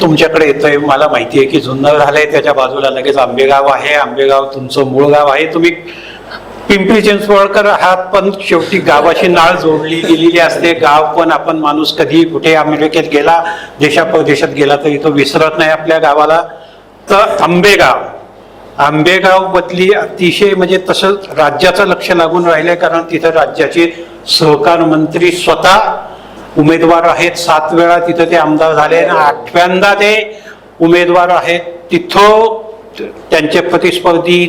तुमच्याकडे येतोय मला माहिती आहे की जुन्नर झालंय त्याच्या बाजूला लगेच आंबेगाव आहे. आंबेगाव तुमचं मूळ गाव आहे. तुम्ही पिंपरी चिंचवडकर हा पण शेवटी गावाशी नाळ जोडली गेलेली असते. गाव पण आपण माणूस कधी कुठे अमेरिकेत गेला देशा परदेशात गेला तरी तो विसरत नाही आपल्या गावाला. तर आंबेगाव आंबेगाव बदली अतिशय म्हणजे तसं राज्याचं लक्ष लागून राहिलंय कारण तिथं राज्याचे सहकार मंत्री स्वतः उमेदवार आहेत. सात वेळा तिथं ते आमदार झाले आणि आठव्यांदा ते उमेदवार आहेत. तिथं त्यांचे प्रतिस्पर्धी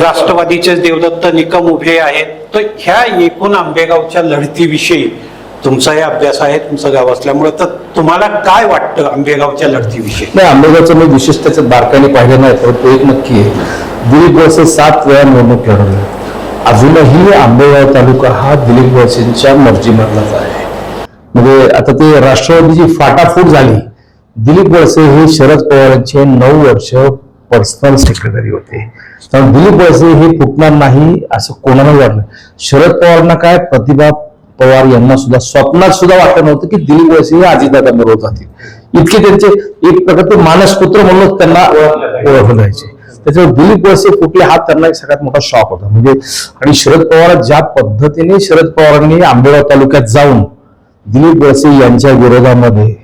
राष्ट्रवादीचे देवदत्त निकम उभे आहेत. तर ह्या एकूण आंबेगावच्या लढतीविषयी तुमचाही अभ्यास आहे तुमचं गाव असल्यामुळे. तर तुम्हाला काय वाटतं आंबेगावच्या लढतीविषयी? नाही आंबेगावचं मी विशेष त्याच्यात बारकाईने पाहिलं नाही परंतु एक नक्की आहे. दिलीप वळसे सात वेळा निवडणूक लढवली. अजूनही आंबेगाव तालुका हा दिलीप वळसेंच्या मर्जीमधलाच आहे. म्हणजे आता ते राष्ट्रवादीची फाटाफूट झाली. दिलीप वळसे हे शरद पवारांचे नऊ वर्ष पर्सनल सेक्रेटरी होते. त्यामुळे दिलीप वळसे हे फुटणार नाही असं कोणाला वाटलं शरद पवारांना काय? प्रतिभा पवार यांना सुद्धा स्वप्नात सुद्धा वाटत नव्हतं की दिलीप वळसे हे अजितदादा बरोबर जातील. इतके त्यांचे एक प्रकारचे मानसपुत्र म्हणून त्यांना ओळखलं जायचे. त्याच्यावर दिलीप वळसे फुटले हा त्यांना एक सगळ्यात मोठा शॉक होता. म्हणजे आणि शरद पवार ज्या पद्धतीने शरद पवारांनी आंबेगाव तालुक्यात जाऊन दिलीप वळसे यांच्या विरोधामध्ये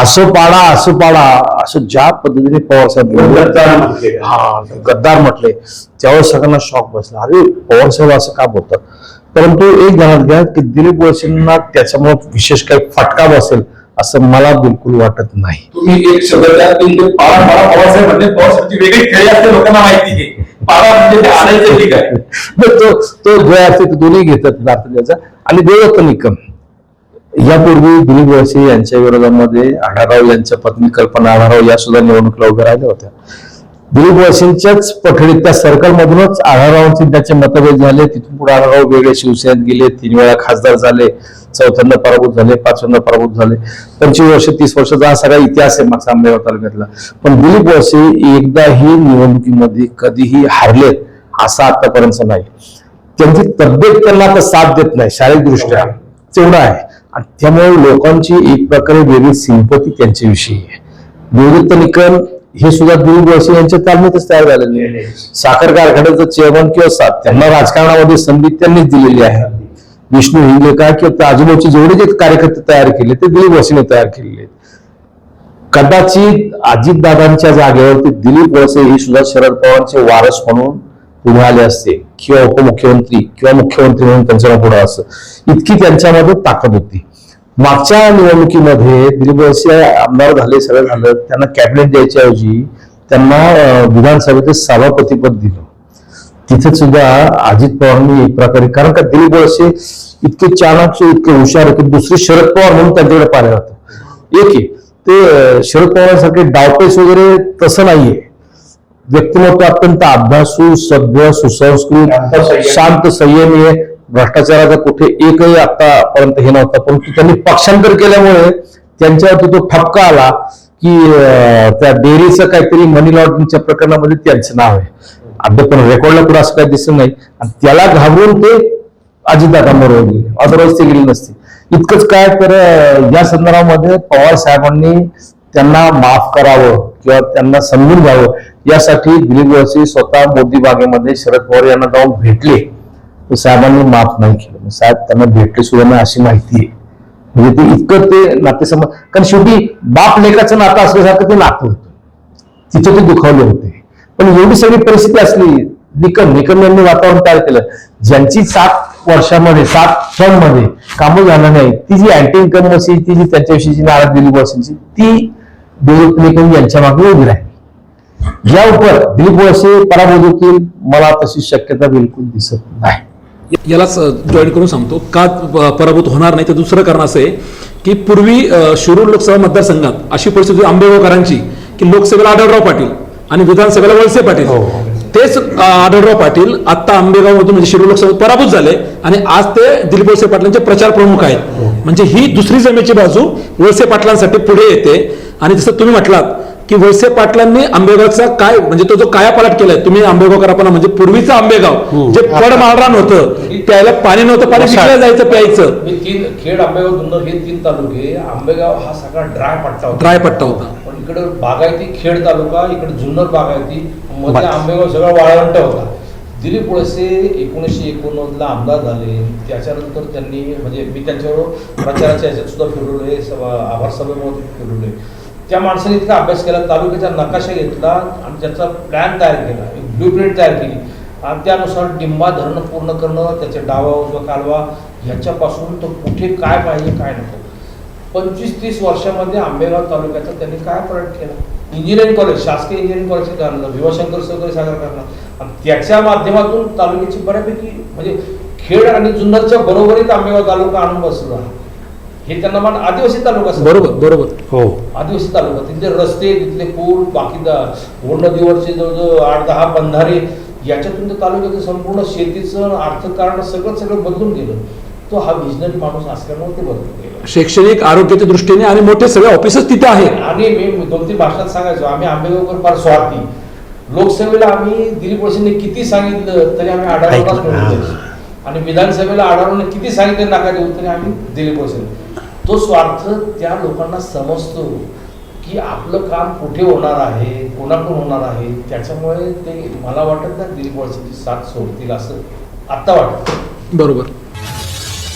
असं पाडा असं पाडा असं ज्या पद्धतीने पवार साहेब गद्दार म्हटले. हा गद्दार म्हटले. त्यावेळेस सगळ्यांना शॉक बसला. अरे पवार साहेब असं का बोलतात? परंतु एक ध्यानात घ्या की दिलीप वळसेंना त्याच्यामुळे विशेष काही फटका बसेल असं मला बिलकुल वाटत नाही. तुम्ही एक शब्द म्हणजे म्हणजे ते दोन्ही घेतात त्याचा आणि देवदत्त निकम. यापूर्वी दिलीप वळसे यांच्या विरोधामध्ये आढाराव यांच्या पत्नी कल्पना आढाराव या सुद्धा निवडणुकीला उभ्या राहिल्या होत्या. दिलीप वळसेंच्याच पठडीत त्या सर्कल मधूनच आढारावांचे त्याचे मतभेद झाले. तिथून पुढे आढाराव वेगळे शिवसेनेत गेले तीन वेळा खासदार झाले चौथ्यांदा पराभूत झाले पाचव्यांदा पराभूत झाले. पंचवीस वर्ष तीस वर्षाचा हा सगळा इतिहास आहे मागचा आंबेगाव तालुक्यातला पण दिलीप वळसे एकदाही निवडणुकीमध्ये कधीही हारलेत असा आतापर्यंत नाही. त्यांची तब्येत त्यांना आता साथ देत नाही शारीरिक दृष्ट्या तेवढा आहे. आणि त्यामुळे लोकांची एक प्रकारे वेगळी सिंपती त्यांच्याविषयी आहे. निवृत्त निकम हे सुद्धा दिलीप यांच्या तालमीतच तयार झालेले आहे. साखर कारखान्याचं चेअरमन किंवा त्यांना राजकारणामध्ये संधी त्यांनीच दिलेली आहे. विष्णू हिंगेकर किंवा त्या आजूबाजूचे जेवढे जे कार्यकर्ते तयार केले ते दिलीप वळसेने तयार केलेले आहेत. कदाचित अजितदादांच्या जागेवरती दिलीप वळसे हे सुद्धा शरद पवारांचे वारस म्हणून पुढे आले असते. किंवा उपमुख्यमंत्री किंवा मुख्यमंत्री म्हणून त्यांच्या पुढे असं. इतकी त्यांच्यामध्ये ताकद होती. मागच्या निवडणुकीमध्ये दिलीप वळसे आमदार झाले सगळं झालं. त्यांना कॅबिनेट द्यायच्या ऐवजी त्यांना अं, विधानसभेचं सभापतीपद दिलं. तिथे सुद्धा अजित पवारांनी एक प्रकारे कारण का दिलीप वळसे इतके चाणक्य इतके हुशार होते. दुसरे दुसरी शरद पवार म्हणून त्यांच्याकडे पाहिलं जातं. एक ते शरद पवारांसारखे डावपेस वगैरे तसं नाहीये. व्यक्तिमत्व अत्यंत अभ्यासू सभ्य सुसंस्कृत शांत संयमी. भ्रष्टाचाराचा कुठे एकही आतापर्यंत हे नव्हता परंतु त्यांनी पक्षांतर केल्यामुळे त्यांच्यावरती तो ठपका आला की त्या डेअरीचं काहीतरी मनी लॉन्ड्रिंगच्या प्रकरणामध्ये त्यांचं नाव आहे. अद्याप पण रेकॉर्डला पुढे असं काही दिसत नाही. आणि त्याला घाबरून ते अजितदादांबरोबर गेले. अदरवाईज ते गेले नसते. इतकंच काय तर या संदर्भामध्ये पवार साहेबांनी त्यांना माफ करावं. किंवा त्यांना समजून घ्यावं. यासाठी दिलीप वळसे स्वतः मोदी बागेमध्ये शरद पवार यांना जाऊन भेटले. तर साहेबांनी माफ नाही केलं. साहेब त्यांना भेटले सुद्धा नाही अशी माहिती आहे. म्हणजे ते इतकं ते नातेसंबंध कारण शेवटी बाप लेखाचं नातं असल्यासारखं ते नातं होतं. तिथे ते दुखावले होते. पण एवढी सगळी परिस्थिती असली निकम निकम यांनी वातावरण तयार केलं. ज्यांची सात वर्षामध्ये सात टर्ममध्ये कामं झालं नाही ती जी अँटी इन्कम असेल ती जी त्यांच्याविषयीची नाराज दिली वळसेंची ती निकम यांच्या मागे उभी राहिली. या उपर दिलीप वळसे पराभूत होतील मला तशी शक्यता बिलकुल दिसत नाही. यालाच जॉईन करून सांगतो. का पराभूत होणार नाही तर दुसरं कारण असं आहे की पूर्वी शिरूर लोकसभा मतदारसंघात अशी परिस्थिती आंबेगावकरांची की लोकसभेला आढळराव पाटील आणि विधानसभेला वळसे पाटील. तेच आढळराव पाटील आता आंबेगावमधून म्हणजे शिरूर लोकसभेत पराभूत झाले आणि आज ते दिलीप वळसे पाटलांचे प्रचार प्रमुख आहेत. म्हणजे ही दुसरी जमेची बाजू वळसे पाटलांसाठी पुढे येते. आणि जसं तुम्ही म्हटलात की वळसे पाटलांनी आंबेगावचा काय म्हणजे तो जो कायापालट केलाय तुम्ही आंबेगावकरांना म्हणजे पूर्वीचं आंबेगाव जे पड माळरान होतं त्याला पाणी नव्हतं पाणी विकलं जायचं प्यायचं. तीन खेड आंबेगाव हे तीन तालुके आंबेगाव हा सगळा ड्राय पट्टा होता. ड्राय पट्टा होता. इकडे बागायती खेड तालुका इकडे जुन्नर बागायती मध्ये आंबेगाव सगळा वाळवंट होता. दिलीप वळसे एकोणीसशे एकोणनव्वदला आमदार झाले. त्याच्यानंतर त्यांनी म्हणजे मी त्यांच्यावर प्रचाराच्या ह्याच्यात सुद्धा फिरवले सभा आभार सभेमध्ये फिरवले. त्या माणसाने इतका अभ्यास केला तालुक्याचा नकाशा घेतला आणि त्याचा प्लॅन तयार केला एक ब्ल्यू प्रिंट तयार केली. आणि त्यानुसार डिंबा धरणं पूर्ण करणं त्याचे डावा उजवा कालवा ह्याच्यापासून तो कुठे काय पाहिजे काय नको पंचवीस तीस वर्षामध्ये आंबेगाव तालुक्याचा त्यांनी काय प्रयत्न केला? इंजिनिअरिंग कॉलेज शासकीय इंजिनिअरिंग कॉलेज आणलं भीमाशंकर सहकारी सागर करणार आणि त्याच्या माध्यमातून तालुक्याची बऱ्यापैकी म्हणजे खेड आणि जुन्नरच्या बरोबरीत आंबेगाव तालुका आणून बसला. हे त्यांना मान आदिवासी तालुका. बरोबर बरोबर. हो. आदिवासी तालुका. तिथले रस्ते तिथले पूल बाकी ओढ नदीवरचे जवळजवळ आठ दहा बंधारे याच्यातून त्या तालुक्याचं संपूर्ण शेतीचं अर्थकारण सगळं सगळं बदलून गेलं. तो हा विजनरी माणूस असल्यामुळे ते बदलून गेलं. शैक्षणिक आरोग्याच्या दृष्टीने आणि मोठे सगळे ऑफिसच तिथे आहेत. आणि मी दोन तीन भाषणात सांगायचो आम्ही आंबेगावकर फार स्वार्थी. लोकसभेला आम्ही दिलीप वळसेंनी किती सांगितलं तरी आम्ही आढावाच. मिळवतो आणि विधानसभेला आढावाने किती सांगितलं नका देऊ तरी आम्ही दिलीप वळसे तो स्वार्थ त्या लोकांना समजतो की आपलं काम कुठे होणार आहे कोणाकडून होणार आहे त्याच्यामुळे ते मला वाटत नाही दिलीप वळसेची साथ सोडतील असं आत्ता वाटतं. बरोबर.